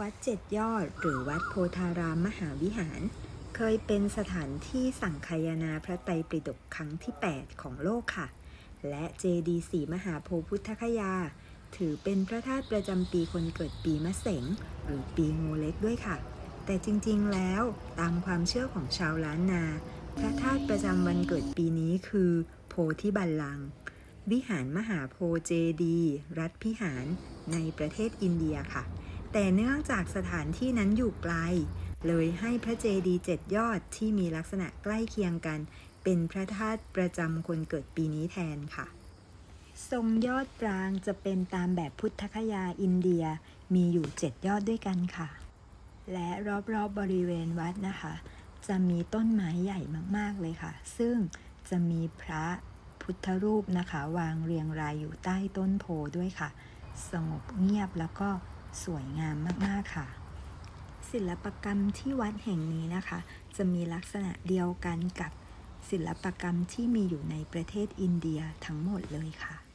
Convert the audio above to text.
วัดเจ็ดยอดหรือวัดโพธารามมหาวิหาร เคยเป็นสถานที่สังคายนาพระไตรปิฎกครั้งที่ 8 ของโลกค่ะ และเจดีสีมหาโพพุทธคยา ถือเป็นพระธาตุประจำปีคนเกิดปีมะเสงหรือปีงูเล็กด้วยค่ะ แต่จริงๆแล้วตามความเชื่อของชาวล้านนา พระธาตุประจำวันเกิดปีนี้คือ โพธิบัลลัง วิหารมหาโพเจดี รัฐพิหารในประเทศอินเดียค่ะ แต่เนื่องจากสถานที่นั้นอยู่ไกล เลยให้พระเจดีย์เจ็ดยอดที่มีลักษณะใกล้เคียงกัน เป็นพระธาตุประจำคนเกิดปีนี้แทนค่ะ ทรงยอดปรางจะเป็นตามแบบพุทธคยาอินเดียมีอยู่เจ็ดยอดด้วยกันค่ะ และรอบๆบบริเวณวัดนะคะ จะมีต้นไม้ใหญ่มากๆเลยค่ะ ซึ่งจะมีพระพุทธรูปนะคะ วางเรียงรายอยู่ใต้ต้นโพด้วยค่ะ สงบเงียบแล้วก็ สวยงามมากๆค่ะ ศิลปกรรมที่วัดแห่งนี้นะคะ จะมีลักษณะเดียวกันกับศิลปกรรมที่มีอยู่ในประเทศอินเดียทั้งหมดเลยค่ะ